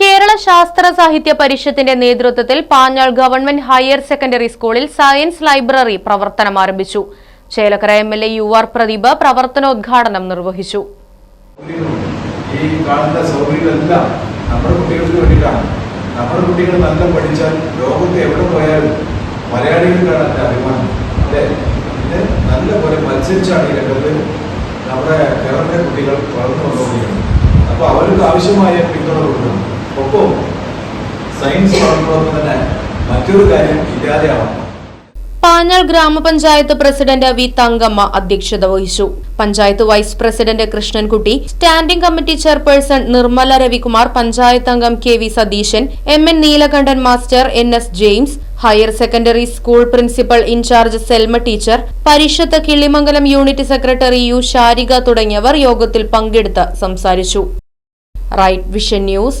കേരള ശാസ്ത്ര സാഹിത്യ പരിഷത്തിന്റെ നേതൃത്വത്തിൽ Panjal government higher secondary സ്കൂളിൽ സയൻസ് ലൈബ്രറി പ്രവർത്തനം ആരംഭിച്ചു. Chelakkara M L A U R Pradeep പ്രവർത്തനോദ്ഘാടനം നിർവഹിച്ചു. ഈ കുട്ടികൾക്ക് കുട്ടികൾ നല്ല എവിടെ പോയാലും അല്ലേ? കുട്ടികൾ വളർന്നു അപ്പോൾ അവർക്ക് ആവശ്യമായ പിന്തുണ കൊടുക്കണം. ഒപ്പം സയൻസ് വളർന്നതോടൊപ്പം തന്നെ മറ്റൊരു കാര്യം ഇല്ലാതെയാവണം പാഞ്ഞാൾ ഗ്രാമപഞ്ചായത്ത് പ്രസിഡന്റ് വി തങ്കമ്മ അധ്യക്ഷത വഹിച്ചു. Panchayat vice president Krishnankutty standing committee chairperson Nirmala Ravikumar panchayat അംഗം K V Satheesan M N Neelakandan master N S James higher secondary school principal incharge Selma teacher Parishad Killimangalam unit secretary U Sharika തുടങ്ങിയവർ യോഗത്തിൽ പങ്കെടുത്ത് സംസാരിച്ചു. Right vision news